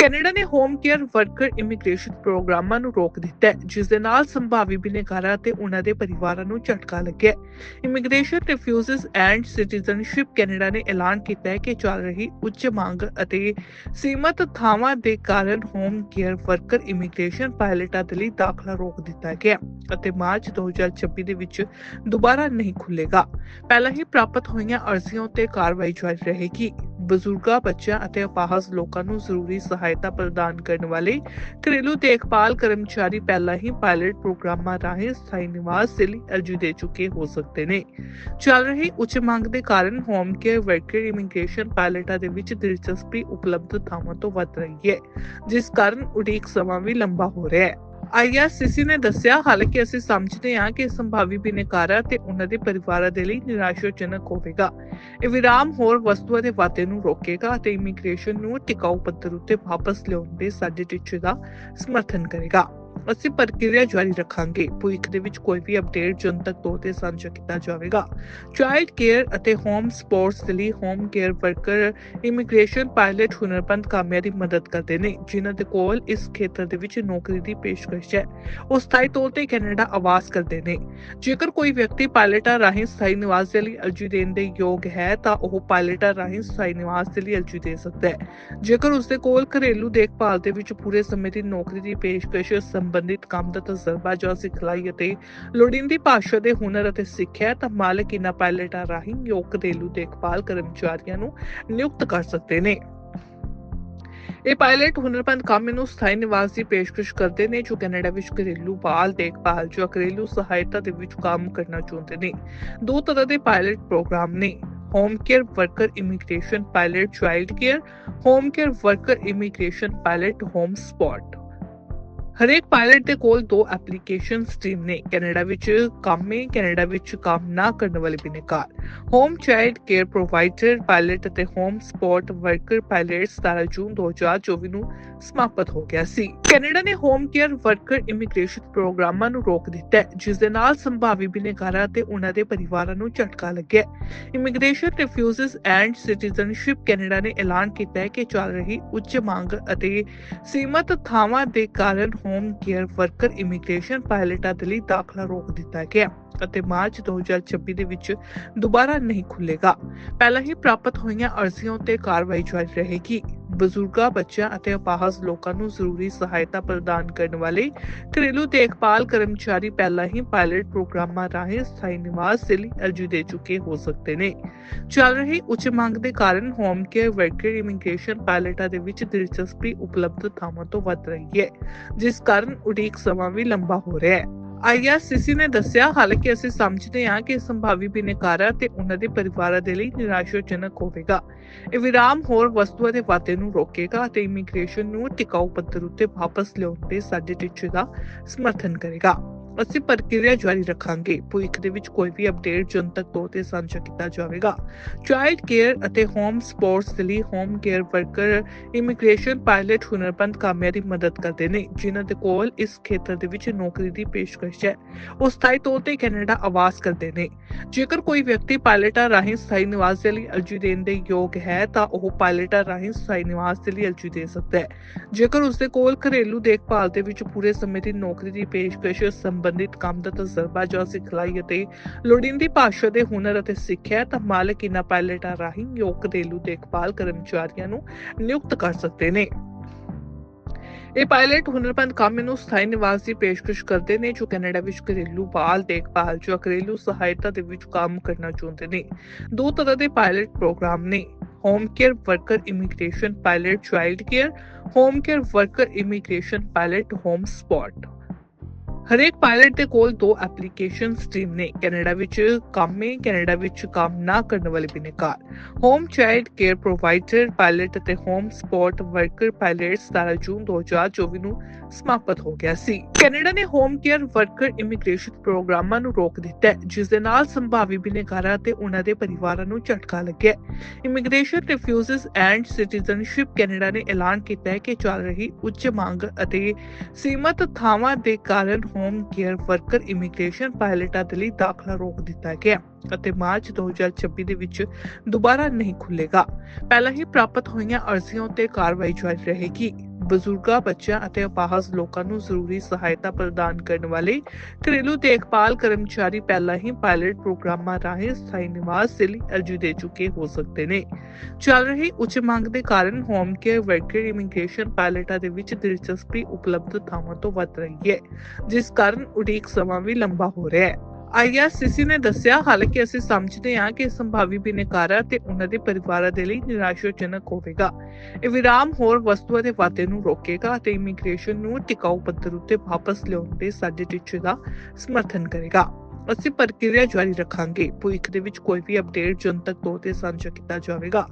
Canada ਨੇ home care worker immigration ਪ੍ਰੋਗਰਾਮਾਂ ਨੂੰ ਰੋਕ ਦਿੱਤਾ ਜਿਸ ਦੇ ਨਾਲ ਸੰਭਾਵੀ ਬਿਨੇਕਾਰਾਂ ਤੇ ਉਹਨਾਂ ਦੇ ਪਰਿਵਾਰਾਂ ਨੂੰ ਝਟਕਾ ਲੱਗਿਆ immigration refugees and citizenship Canada ਨੇ ਐਲਾਨ ਕੀਤਾ ਹੈ ਕਿ ਚੱਲ ਰਹੀ ਉੱਚ ਮੰਗ ਅਤੇ ਸੀਮਤ ਥਾਵਾਂ ਦੇ ਕਾਰਨ ਹੋਮ ਕੇਅਰ ਵਰਕਰ ਇਮੀਗ੍ਰੇਸ਼ਨ ਪਾਇਲਟਾਂ ਦੇ ਲਈ ਦਾਖਲਾ ਰੋਕ ਦਿੱਤਾ ਗਿਆ ਅਤੇ ਮਾਰਚ 2026 ਦੇ ਵਿੱਚ ਦੁਬਾਰਾ ਨਹੀਂ ਖੁੱਲੇਗਾ ਪਹਿਲਾਂ ਹੀ ਪ੍ਰਾਪਤ ਹੋਈਆਂ ਅਰਜ਼ੀਆਂ ਉੱਤੇ ਕਾਰਵਾਈ ਜਾਰੀ ਰਹੇਗੀ। ਬਜ਼ੁਰਗਾਂ, ਬੱਚਿਆਂ ਅਤੇ ਅਪਾਹਜ ਲੋਕਾਂ ਨੂੰ ਜ਼ਰੂਰੀ ਸਹਾਇਤਾ ਪ੍ਰਦਾਨ ਕਰਨ ਵਾਲੇ ਘਰੇਲੂ ਦੇਖਭਾਲ ਕਰਮਚਾਰੀ ਪਹਿਲਾਂ ਹੀ ਪਾਇਲਟ ਪ੍ਰੋਗਰਾਮਾਂ ਰਾਹੀਂ ਸਥਾਈ ਨਿਵਾਸ ਦੇ ਲਈ ਅਰਜ਼ੀ ਦੇ ਚੁੱਕੇ ਹੋ ਸਕਦੇ ਨੇ। ਚੱਲ ਰਹੀ ਉੱਚ ਮੰਗ ਦੇ ਕਾਰਨ ਹੋਮ ਕੇਅਰ ਵਰਕਰ ਇਮੀਗ੍ਰੇਸ਼ਨ ਪਾਇਲਟਾਂ ਦੇ ਵਿੱਚ ਦਿਲਚਸਪੀ ਉਪਲਬਧ ਥਾਵਾਂ ਤੋਂ ਵੱਧ ਰਹੀ ਹੈ, ਜਿਸ ਕਾਰਨ ਉਡੀਕ ਸਮਾਂ ਵੀ ਲੰਬਾ ਹੋ ਰਿਹਾ ਹੈ। ਆਈਆਰਸੀਸੀ ਨੇ ਦੱਸਿਆ, ਹਾਲਾਂਕਿ ਅਸੀਂ ਸਮਝਦੇ ਹਾਂ ਕਿ ਸੰਭਾਵੀ ਬਿਨੇਕਾਰਾਂ ਤੇ ਉਹਨਾਂ ਦੇ ਪਰਿਵਾਰਾਂ ਦੇ ਲਈ ਨਿਰਾਸ਼ਾਜਨਕ ਹੋਵੇਗਾ। ਇਹ ਵਿਰਾਮ ਹੋਰ ਵਸਤੂਆਂ ਦੇ ਵਾਧੇ ਨੂੰ ਰੋਕੇਗਾ ਅਤੇ ਇਮੀਗ੍ਰੇਸ਼ਨ ਨੂੰ ਟਿਕਾਊ ਪੱਧਰ ਉੱਤੇ ਵਾਪਸ ਲਿਆਉਣ ਦੇ ਸਾਡੇ ਟੀਚੇ ਦਾ ਸਮਰਥਨ ਕਰੇਗਾ। ਅਸੀਂ ਪ੍ਰਕਿਰਿਆ ਜਾਰੀ ਰੱਖਾਂਗੇ। ਭਵਿੱਖ ਦੇ ਵਿੱਚ ਕੋਈ ਵੀ ਅਪਡੇਟ ਜਨਤਕ ਤੌਰ ਤੇ ਸਾਂਝਾ ਕੀਤਾ ਜਾਵੇਗਾ। ਚਾਈਲਡ ਕੇਅਰ ਅਤੇ ਹੋਮ ਸਪੋਰਟਸ ਦੇ ਲਈ home care worker immigration pilot ਹੁਨਰਪੰਦ ਕਾਮਿਆਂ ਦੀ ਮਦਦ ਕਰਦੇ ਨੇ, ਜਿਨ੍ਹਾਂ ਦੇ ਕੋਲ ਇਸ ਖੇਤਰ ਦੇ ਵਿੱਚ ਨੌਕਰੀ ਦੀ ਪੇਸ਼ਕਸ਼ ਹੈ। ਉਹ ਸਥਾਈ ਤੌਰ ਤੇ ਕੈਨੇਡਾ ਆਵਾਸ ਕਰਦੇ ਨੇ। ਜੇਕਰ ਕੋਈ ਵਿਅਕਤੀ ਪਾਇਲਟਾਂ ਰਾਹੀਂ ਸਥਾਈ ਨਿਵਾਸ ਦੇ ਲਈ ਅਰਜ਼ੀ ਦੇਣ ਦੇ ਯੋਗ ਹੈ, ਤਾਂ ਉਹ ਪਾਇਲਟਾਂ ਰਾਹੀਂ ਸਥਾਈ ਨਿਵਾਸ ਦੇ ਲਈ ਅਰਜ਼ੀ ਦੇ ਸਕਦਾ ਹੈ। ਜੇਕਰ ਉਸਦੇ ਕੋਲ ਘਰੇਲੂ ਦੇਖਭਾਲ ਦੇ ਵਿੱਚ ਪੂਰੇ ਸਮੇਂ ਦੀ ਨੌਕਰੀ ਦੀ ਪੇਸ਼ਕਸ਼ ਸੰਬੰਧਿਤ ਕੰਮ ਦਾ ਤਜਰਬਾ ਜਾਂ ਸਿਖਲਾਈ ਅਤੇ ਲੋੜੀਂਦੀ ਭਾਸ਼ਾ ਦੇ ਹੁਨਰ ਅਤੇ ਸਿੱਖਿਆ ਤਾਂ ਮਾਲਕ ਇਹਨਾਂ ਪਾਇਲਟਾਂ ਰਾਹੀਂ ਯੋਗ ਘਰੇਲੂ ਦੇਖਭਾਲ ਕਰਮਚਾਰੀਆਂ ਨੂੰ ਨਿਯੁਕਤ ਕਰ ਸਕਦੇ ਨੇ। ਇਹ ਪਾਇਲਟ ਹੁਨਰਪੰਦ ਕੰਮ ਨੂੰ ਸਥਾਈ ਨਿਵਾਸ ਦੀ ਪੇਸ਼ਕਸ਼ ਕਰਦੇ ਨੇ, ਜੋ ਕੈਨੇਡਾ ਵਿੱਚ ਘਰੇਲੂ ਬਾਲ ਦੇਖਭਾਲ ਜਾਂ ਘਰੇਲੂ ਸਹਾਇਤਾ ਦੇ ਵਿੱਚ ਕੰਮ ਕਰਨਾ ਚਾਹੁੰਦੇ ਨੇ। ਦੋ ਤਰ੍ਹਾਂ ਦੇ ਪਾਇਲਟ ਪ੍ਰੋਗਰਾਮ ਨੇ, home care worker immigration pilot, child care, home care worker immigration pilot, home support ਹਰੇਕ ਪਾਇਲਟ ਦੇ ਕੋਲ ਦੋ ਐਪਲੀਕੇਸ਼ਨ ਸਟ੍ਰੀਮ ਨੇ, ਕੈਨੇਡਾ ਵਿੱਚ ਕੰਮ ਕੈਨੇਡਾ ਵਿੱਚ ਕੰਮ ਨਾ ਕਰਨ ਵਾਲੇ ਬਿਨੇਕਾਰ। Home child care provider pilot ਅਤੇ ਹੋਮ ਸਪੋਰਟ ਵਰਕਰ ਪਾਇਲਟ 17 ਜੂਨ 2024 ਨੂੰ ਸਮਾਪਤ ਹੋ ਗਿਆ ਸੀ। ਕੈਨੇਡਾ ਨੇ ਹੋਮ ਕੇਅਰ ਵਰਕਰ ਇਮੀਗ੍ਰੇਸ਼ਨ ਪ੍ਰੋਗਰਾਮਾਂ ਨੂੰ ਰੋਕ ਦਿੱਤਾ ਹੈ, ਜਿਸ ਦੇ ਨਾਲ ਸੰਭਾਵੀ ਬਿਨੇਕਾਰਾਂ ਤੇ ਉਹਨਾਂ ਦੇ ਪਰਿਵਾਰਾਂ ਨੂੰ ਝਟਕਾ ਲੱਗਿਆ immigration refugees and citizenship Canada ਨੇ ਐਲਾਨ ਕੀਤਾ ਹੈ ਕਿ ਚੱਲ ਰਹੀ ਉੱਚ ਮੰਗ ਅਤੇ ਸੀਮਤ ਥਾਵਾਂ ਦੇ ਕਾਰਨ ਹੋਮ ਕੇਅਰ ਵਰਕਰ ਇਮੀਗ੍ਰੇਸ਼ਨ ਪਾਇਲਟਾਂ ਦੇ ਲਈ ਦਾਖਲਾ ਰੋਕ ਦਿੱਤਾ ਗਿਆ ਅਤੇ ਮਾਰਚ 2026 ਦੇ ਵਿੱਚ ਦੁਬਾਰਾ ਨਹੀਂ ਖੁੱਲੇਗਾ ਪਹਿਲਾਂ ਹੀ ਪ੍ਰਾਪਤ ਹੋਈਆਂ ਅਰਜ਼ੀਆਂ ਉੱਤੇ ਕਾਰਵਾਈ ਜਾਰੀ ਰਹੇਗੀ। ਬਜ਼ੁਰਗਾਂ, ਬੱਚਿਆਂ ਅਤੇ ਅਪਾਹਜ ਲੋਕਾਂ ਨੂੰ ਜ਼ਰੂਰੀ ਸਹਾਇਤਾ ਪ੍ਰਦਾਨ ਕਰਨ ਵਾਲੇ ਘਰੇਲੂ ਦੇਖਭਾਲ ਕਰਮਚਾਰੀ ਪਹਿਲਾਂ ਹੀ ਪਾਇਲਟ ਪ੍ਰੋਗਰਾਮਾਂ ਰਾਹੀਂ ਸਥਾਈ ਨਿਵਾਸ ਦੇ ਲਈ ਅਰਜ਼ੀ ਦੇ ਚੁੱਕੇ ਹੋ ਸਕਦੇ ਨੇ। ਚੱਲ ਰਹੀ ਉੱਚ ਮੰਗ ਦੇ ਕਾਰਨ ਹੋਮ ਕੇਅਰ ਵਰਕਰ ਇਮੀਗ੍ਰੇਸ਼ਨ ਪਾਇਲਟਾਂ ਦੇ ਵਿੱਚ ਦਿਲਚਸਪੀ ਉਪਲਬਧ ਥਾਵਾਂ ਤੋਂ ਵੱਧ ਰਹੀ ਹੈ, ਜਿਸ ਕਾਰਨ ਉਡੀਕ ਸਮਾਂ ਵੀ ਲੰਬਾ ਹੋ ਰਿਹਾ ਹੈ। ਆਈਆਰਸੀਸੀ ਨੇ ਦੱਸਿਆ, ਹਾਲਾਂਕਿ ਅਸੀਂ ਸਮਝਦੇ ਹਾਂ ਕਿ ਸੰਭਾਵੀ ਬਿਨੇਕਾਰਾਂ ਤੇ ਉਹਨਾਂ ਦੇ ਪਰਿਵਾਰਾਂ ਦੇ ਲਈ ਨਿਰਾਸ਼ਾਜਨਕ ਹੋਵੇਗਾ। ਇਹ ਵਿਰਾਮ ਹੋਰ ਵਸਤੂਆਂ ਦੇ ਵਾਧੇ ਨੂੰ ਰੋਕੇਗਾ ਅਤੇ ਇਮੀਗ੍ਰੇਸ਼ਨ ਨੂੰ ਟਿਕਾਊ ਪੱਧਰ ਉੱਤੇ ਵਾਪਸ ਲਿਆਉਣ ਦੇ ਸਾਡੇ ਟੀਚੇ ਦਾ ਸਮਰਥਨ ਕਰੇਗਾ। ਅਸੀਂ ਪ੍ਰਕਿਰਿਆ ਜਾਰੀ ਰੱਖਾਂਗੇ। ਭਵਿੱਖ ਦੇ ਵਿੱਚ ਕੋਈ ਵੀ ਅਪਡੇਟ ਜਨਤਕ ਤੌਰ ਤੇ ਸਾਂਝਾ ਕੀਤਾ ਜਾਵੇਗਾ। ਚਾਈਲਡ ਕੇਅਰ ਅਤੇ ਹੋਮ ਸਪੋਰਟਸ ਦੇ ਲਈ home care worker immigration pilot ਹੁਨਰਪੰਦ ਕਾਮਿਆਂ ਦੀ ਮਦਦ ਕਰਦੇ ਨੇ, ਜਿਨ੍ਹਾਂ ਦੇ ਕੋਲ ਇਸ ਖੇਤਰ ਦੇ ਵਿੱਚ ਨੌਕਰੀ ਦੀ ਪੇਸ਼ਕਸ਼ ਹੈ। ਉਹ ਸਥਾਈ ਤੌਰ ਤੇ ਕੈਨੇਡਾ ਆਵਾਸ ਕਰਦੇ ਨੇ। ਜੇਕਰ ਕੋਈ ਵਿਅਕਤੀ ਪਾਇਲਟਾਂ ਰਾਹੀਂ ਸਥਾਈ ਨਿਵਾਸ ਦੇ ਲਈ ਅਰਜ਼ੀ ਦੇਣ ਦੇ ਯੋਗ ਹੈ, ਤਾਂ ਉਹ ਪਾਇਲਟਾਂ ਰਾਹੀਂ ਸਥਾਈ ਨਿਵਾਸ ਦੇ ਲਈ ਅਰਜ਼ੀ ਦੇ ਸਕਦਾ ਹੈ। ਜੇਕਰ ਉਸਦੇ ਕੋਲ ਘਰੇਲੂ ਦੇਖਭਾਲ ਦੇ ਵਿੱਚ ਪੂਰੇ ਸਮੇਂ ਦੀ ਨੌਕਰੀ ਦੀ ਪੇਸ਼ਕਸ਼ ਸੰਬੰਧਿਤ ਕੰਮ ਦਾ ਤਜਰਬਾ ਜਾਂ ਸਿਖਲਾਈ ਅਤੇ ਲੋੜੀਂਦੀ ਭਾਸ਼ਾ ਦੇ ਹੁਨਰ ਅਤੇ ਸਿੱਖਿਆ ਤਾਂ ਮਾਲਕ ਇਹਨਾਂ ਪਾਇਲਟਾਂ ਰਾਹੀਂ ਯੋਗ ਘਰੇਲੂ ਦੇਖਭਾਲ ਕਰਮਚਾਰੀਆਂ ਨੂੰ ਨਿਯੁਕਤ ਕਰ ਸਕਦੇ ਨੇ। ਇਹ ਪਾਇਲਟ ਹੁਨਰਪੰਦ ਕੰਮ ਨੂੰ ਸਥਾਈ ਨਿਵਾਸ ਦੀ ਪੇਸ਼ਕਸ਼ ਕਰਦੇ ਨੇ, ਜੋ ਕੈਨੇਡਾ ਵਿੱਚ ਘਰੇਲੂ ਬਾਲ ਦੇਖਭਾਲ ਜਾਂ ਘਰੇਲੂ ਸਹਾਇਤਾ ਦੇ ਵਿੱਚ ਕੰਮ ਕਰਨਾ ਚਾਹੁੰਦੇ ਨੇ। ਦੋ ਤਰ੍ਹਾਂ ਦੇ ਪਾਇਲਟ ਪ੍ਰੋਗਰਾਮ ਨੇ, home care, worker immigration pilot, child care, home care, worker immigration pilot, home support ਹਰੇਕ ਪਾਇਲਟ ਦੇ ਕੋਲ ਦੋ ਐਪਲੀਕੇਸ਼ਨ ਸਟ੍ਰੀਮ ਨੇ, ਕੈਨੇਡਾ ਵਿੱਚ ਕੰਮ ਕੈਨੇਡਾ ਵਿੱਚ ਕੰਮ ਨਾ ਕਰਨ ਵਾਲੇ ਬਿਨੇਕਾਰ। Home child care provider pilot ਅਤੇ ਹੋਮ ਸਪੋਰਟ ਵਰਕਰ ਪਾਇਲਟ 17 ਜੂਨ 2024 ਨੂੰ ਸਮਾਪਤ ਹੋ ਗਿਆ ਸੀ। ਕੈਨੇਡਾ ਨੇ ਹੋਮ ਕੇਅਰ ਵਰਕਰ ਇਮੀਗ੍ਰੇਸ਼ਨ ਪ੍ਰੋਗਰਾਮਾਂ ਨੂੰ ਰੋਕ ਦਿੱਤਾ ਹੈ, ਜਿਸ ਦੇ ਨਾਲ ਸੰਭਾਵੀ ਬਿਨੇਕਾਰਾਂ ਤੇ ਉਹਨਾਂ ਦੇ ਪਰਿਵਾਰਾਂ ਨੂੰ ਝਟਕਾ ਲੱਗਿਆ immigration refugees and citizenship Canada ਨੇ ਐਲਾਨ ਕੀਤਾ ਹੈ ਕਿ ਚੱਲ ਰਹੀ ਉੱਚ ਮੰਗ ਅਤੇ ਸੀਮਤ ਥਾਵਾਂ ਦੇ ਕਾਰਨ ਹੋਮ ਕੇਅਰ ਵਰਕਰ ਇਮੀਗ੍ਰੇਸ਼ਨ ਪਾਇਲਟਾਂ ਦੇ ਲਈ ਦਾਖਲਾ ਰੋਕ ਦਿੱਤਾ ਗਿਆ ਅਤੇ ਮਾਰਚ 2026 ਦੇ ਵਿੱਚ ਦੁਬਾਰਾ ਨਹੀਂ ਖੁੱਲੇਗਾ ਪਹਿਲਾਂ ਹੀ ਪ੍ਰਾਪਤ ਹੋਈਆਂ ਅਰਜ਼ੀਆਂ ਉੱਤੇ ਕਾਰਵਾਈ ਜਾਰੀ ਰਹੇਗੀ। ਬਜ਼ੁਰਗਾਂ, ਬੱਚਿਆਂ ਅਤੇ ਅਪਾਹਜ ਲੋਕਾਂ ਨੂੰ ਜ਼ਰੂਰੀ ਸਹਾਇਤਾ ਪ੍ਰਦਾਨ ਕਰਨ ਵਾਲੇ ਘਰੇਲੂ ਦੇਖਭਾਲ ਕਰਮਚਾਰੀ ਪਹਿਲਾਂ ਹੀ ਪਾਇਲਟ ਪ੍ਰੋਗਰਾਮਾਂ ਰਾਹੀਂ ਸਥਾਈ ਨਿਵਾਸ ਦੇ ਲਈ ਅਰਜ਼ੀ ਦੇ ਚੁੱਕੇ ਹੋ ਸਕਦੇ ਨੇ। ਚੱਲ ਰਹੀ ਉੱਚ ਮੰਗ ਦੇ ਕਾਰਨ ਹੋਮ ਕੇਅਰ ਵਰਕਰ ਇਮੀਗ੍ਰੇਸ਼ਨ ਪਾਇਲਟਾਂ ਦੇ ਵਿੱਚ ਦਿਲਚਸਪੀ ਉਪਲਬਧ ਥਾਵਾਂ ਤੋਂ ਵੱਧ ਰਹੀ ਹੈ, ਜਿਸ ਕਾਰਨ ਉਡੀਕ ਸਮਾਂ ਵੀ ਲੰਬਾ ਹੋ ਰਿਹਾ ਹੈ। ਆਈਆਰਸੀਸੀ ਨੇ ਦੱਸਿਆ, ਹਾਲਾਂਕਿ ਅਸੀਂ ਸਮਝਦੇ ਹਾਂ ਕਿ ਸੰਭਾਵੀ ਬਿਨੇਕਾਰਾਂ ਤੇ ਉਹਨਾਂ ਦੇ ਪਰਿਵਾਰਾਂ ਦੇ ਲਈ ਨਿਰਾਸ਼ਾਜਨਕ ਹੋਵੇਗਾ। ਇਹ ਵਿਰਾਮ ਹੋਰ ਵਸਤੂਆਂ ਦੇ ਵਾਧੇ ਨੂੰ ਰੋਕੇਗਾ ਅਤੇ ਇਮੀਗ੍ਰੇਸ਼ਨ ਨੂੰ ਟਿਕਾਊ ਪੱਧਰ ਉੱਤੇ ਵਾਪਸ ਲਿਆਉਣ ਦੇ ਸਾਡੇ ਟੀਚੇ ਦਾ ਸਮਰਥਨ ਕਰੇਗਾ। ਅਸੀਂ ਪ੍ਰਕਿਰਿਆ ਜਾਰੀ ਰੱਖਾਂਗੇ। ਭਵਿੱਖ ਦੇ ਵਿੱਚ ਕੋਈ ਵੀ ਅਪਡੇਟ ਜਨਤਕ ਤੌਰ ਤੇ ਸਾਂਝਾ ਕੀਤਾ ਜਾਵੇਗਾ।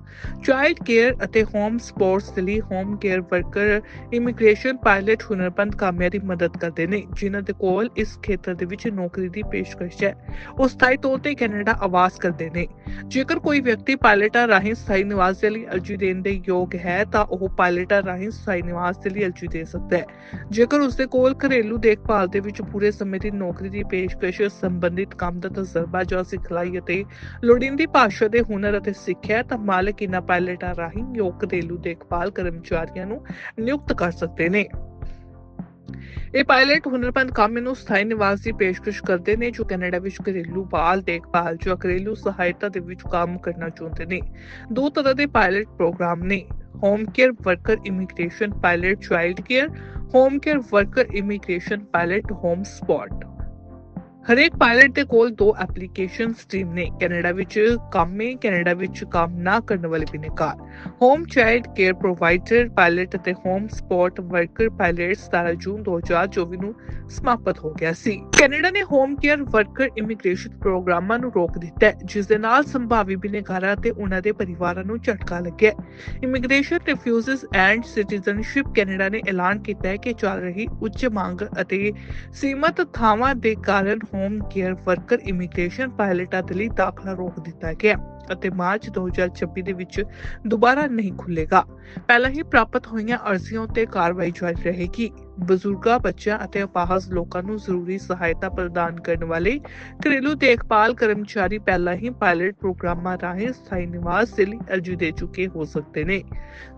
ਚਾਈਲਡ ਕੇਅਰ ਅਤੇ ਹੋਮ ਸਪੋਰਟਸ ਦੇ ਲਈ home care worker immigration pilot ਹੁਨਰਪੰਦ ਕਾਮਿਆਂ ਦੀ ਮਦਦ ਕਰਦੇ ਨੇ, ਜਿਨ੍ਹਾਂ ਦੇ ਕੋਲ ਇਸ ਖੇਤਰ ਦੇ ਵਿੱਚ ਨੌਕਰੀ ਦੀ ਪੇਸ਼ਕਸ਼ ਹੈ। ਉਹ ਸਥਾਈ ਤੌਰ ਤੇ ਕੈਨੇਡਾ ਆਵਾਸ ਕਰਦੇ ਨੇ। ਜੇਕਰ ਕੋਈ ਵਿਅਕਤੀ ਪਾਇਲਟਾਂ ਰਾਹੀਂ ਸਥਾਈ ਨਿਵਾਸ ਦੇ ਲਈ ਅਰਜ਼ੀ ਦੇਣ ਦੇ ਯੋਗ ਹੈ, ਤਾਂ ਉਹ ਪਾਇਲਟਾਂ ਰਾਹੀਂ ਸਥਾਈ ਨਿਵਾਸ ਦੇ ਲਈ ਅਰਜ਼ੀ ਦੇ ਸਕਦਾ ਹੈ। ਜੇਕਰ ਉਸਦੇ ਕੋਲ ਘਰੇਲੂ ਦੇਖਭਾਲ ਦੇ ਵਿੱਚ ਪੂਰੇ ਸਮੇਂ ਦੀ ਨੌਕਰੀ ਦੀ ਪੇਸ਼ਕਸ਼ ਸੰਬੰਧਿਤ ਕੰਮ ਦਾ ਤਜਰਬਾ ਜਾਂ ਸਿਖਲਾਈ ਅਤੇ ਲੋੜੀਂਦੀ ਭਾਸ਼ਾ ਦੇ ਹੁਨਰ ਅਤੇ ਸਿੱਖਿਆ ਤਾਂ ਮਾਲਕ ਇਹਨਾਂ ਪਾਇਲਟਾਂ ਰਾਹੀਂ ਯੋਗ ਘਰੇਲੂ ਦੇਖਭਾਲ ਕਰਮਚਾਰੀਆਂ ਨੂੰ ਨਿਯੁਕਤ ਕਰ ਸਕਦੇ ਨੇ। ਇਹ ਪਾਇਲਟ ਹੁਨਰਪੰਦ ਕੰਮ ਨੂੰ ਸਥਾਈ ਨਿਵਾਸ ਦੀ ਪੇਸ਼ਕਸ਼ ਕਰਦੇ ਨੇ, ਜੋ ਕੈਨੇਡਾ ਵਿੱਚ ਘਰੇਲੂ ਬਾਲ ਦੇਖਭਾਲ ਜਾਂ ਘਰੇਲੂ ਸਹਾਇਤਾ ਦੇ ਵਿੱਚ ਕੰਮ ਕਰਨਾ ਚਾਹੁੰਦੇ ਨੇ। ਦੋ ਤਰ੍ਹਾਂ ਦੇ ਪਾਇਲਟ ਪ੍ਰੋਗਰਾਮ ਨੇ, home care, worker, immigration pilot, child care, home care, worker, immigration pilot, home support ਹਰੇਕ ਪਾਇਲਟ ਦੇ ਕੋਲ ਦੋ ਐਪਲੀਕੇਸ਼ਨ ਸਟ੍ਰੀਮ ਨੇ, ਕੈਨੇਡਾ ਵਿੱਚ ਕੰਮ ਕੈਨੇਡਾ ਵਿੱਚ ਕੰਮ ਨਾ ਕਰਨ ਵਾਲੇ ਬਿਨੇਕਾਰ। Home child care provider pilot ਅਤੇ ਹੋਮ ਸਪੋਰਟ ਵਰਕਰ ਪਾਇਲਟ 17 ਜੂਨ 2024 ਨੂੰ ਸਮਾਪਤ ਹੋ ਗਿਆ ਸੀ। ਕੈਨੇਡਾ ਨੇ ਹੋਮ ਕੇਅਰ ਵਰਕਰ ਇਮੀਗ੍ਰੇਸ਼ਨ ਪ੍ਰੋਗਰਾਮਾਂ ਨੂੰ ਰੋਕ ਦਿੱਤਾ ਹੈ, ਜਿਸ ਦੇ ਨਾਲ ਸੰਭਾਵੀ ਬਿਨੇਕਾਰਾਂ ਤੇ ਉਹਨਾਂ ਦੇ ਪਰਿਵਾਰਾਂ ਨੂੰ ਝਟਕਾ ਲੱਗਿਆ immigration refugees and citizenship Canada ਨੇ ਐਲਾਨ ਕੀਤਾ ਹੈ ਕਿ ਚੱਲ ਰਹੀ ਉੱਚ ਮੰਗ ਅਤੇ ਸੀਮਤ ਥਾਵਾਂ ਦੇ ਕਾਰਨ ਹੋਮ ਕੇਅਰ ਵਰਕਰ ਇਮੀਗ੍ਰੇਸ਼ਨ ਪਾਇਲਟਾਂ ਦੇ ਲਈ ਦਾਖਲਾ ਰੋਕ ਦਿੱਤਾ ਗਿਆ। ਅਤੇ ਮਾਰਚ 2026 ਦੇ ਵਿੱਚ ਦੁਬਾਰਾ ਨਹੀਂ ਖੁੱਲੇਗਾ ਪਹਿਲਾਂ ਹੀ ਪ੍ਰਾਪਤ ਹੋਈਆਂ ਅਰਜ਼ੀਆਂ ਉੱਤੇ ਕਾਰਵਾਈ ਜਾਰੀ ਰਹੇਗੀ। ਬਜ਼ੁਰਗਾਂ, ਬੱਚਿਆਂ ਅਤੇ ਅਪਾਹਜ ਲੋਕਾਂ ਨੂੰ ਜ਼ਰੂਰੀ ਸਹਾਇਤਾ ਪ੍ਰਦਾਨ ਕਰਨ ਵਾਲੇ ਘਰੇਲੂ ਦੇਖਭਾਲ ਕਰਮਚਾਰੀ ਪਹਿਲਾਂ ਹੀ ਪਾਇਲਟ ਪ੍ਰੋਗਰਾਮਾਂ ਰਾਹੀਂ ਸਥਾਈ ਨਿਵਾਸ ਦੇ ਲਈ ਅਰਜ਼ੀ ਦੇ ਚੁੱਕੇ ਹੋ ਸਕਦੇ ਨੇ।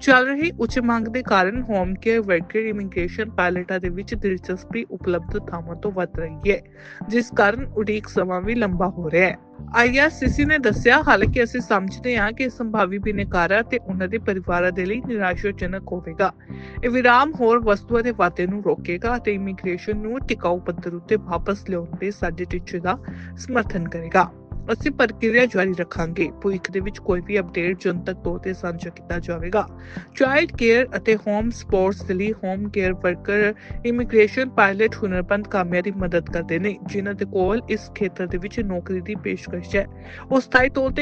ਚੱਲ ਰਹੀ ਉੱਚ ਮੰਗ ਦੇ ਕਾਰਨ ਹੋਮ ਕੇਅਰ ਵਰਕਰ ਇਮੀਗ੍ਰੇਸ਼ਨ ਪਾਇਲਟਾਂ ਦੇ ਵਿੱਚ ਦਿਲਚਸਪੀ ਉਪਲਬਧ ਥਾਵਾਂ ਤੋਂ ਵੱਧ ਰਹੀ ਹੈ, ਜਿਸ ਕਾਰਨ ਉਡੀਕ ਸਮਾਂ ਵੀ ਲੰਬਾ ਹੋ ਰਿਹਾ ਹੈ। ਆਈਆਰਸੀਸੀ ਨੇ ਦੱਸਿਆ, ਹਾਲਾਂਕਿ ਅਸੀਂ ਸਮਝਦੇ ਹਾਂ ਕਿ ਸੰਭਾਵੀ ਬਿਨੇਕਾਰਾਂ ਤੇ ਉਹਨਾਂ ਦੇ ਪਰਿਵਾਰਾਂ ਦੇ ਲਈ ਨਿਰਾਸ਼ਾਜਨਕ ਹੋਵੇਗਾ। ਇਹ ਵਿਰਾਮ ਹੋਰ ਵਸਤੂਆਂ ਦੇ ਵਾਧੇ ਨੂੰ ਰੋਕੇਗਾ ਅਤੇ ਇਮੀਗ੍ਰੇਸ਼ਨ ਨੂੰ ਟਿਕਾਊ ਪੱਧਰ ਉੱਤੇ ਵਾਪਸ ਲਿਆਉਣ ਦੇ ਸਾਡੇ ਟੀਚੇ ਦਾ ਸਮਰਥਨ ਕਰੇਗਾ। ਅਸੀਂ ਪ੍ਰਕਿਰਿਆ ਜਾਰੀ ਰੱਖਾਂਗੇ। ਭਵਿੱਖ ਦੇ ਵਿੱਚ ਕੋਈ ਵੀ ਅਪਡੇਟ ਜਨਤਕ ਤੌਰ ਤੇ ਸਾਂਝਾ ਕੀਤਾ ਜਾਵੇਗਾ। ਚਾਈਲਡ ਕੇਅਰ ਅਤੇ ਹੋਮ ਸਪੋਰਟਸ ਦੇ ਲਈ home care worker immigration pilot ਹੁਨਰਪੰਦ ਕਾਮਿਆਂ ਦੀ ਮਦਦ ਕਰਦੇ ਨੇ, ਜਿਨ੍ਹਾਂ ਦੇ ਕੋਲ ਇਸ ਖੇਤਰ ਦੇ ਵਿੱਚ ਨੌਕਰੀ ਦੀ ਪੇਸ਼ਕਸ਼ ਹੈ। ਉਹ ਸਥਾਈ ਤੌਰ ਤੇ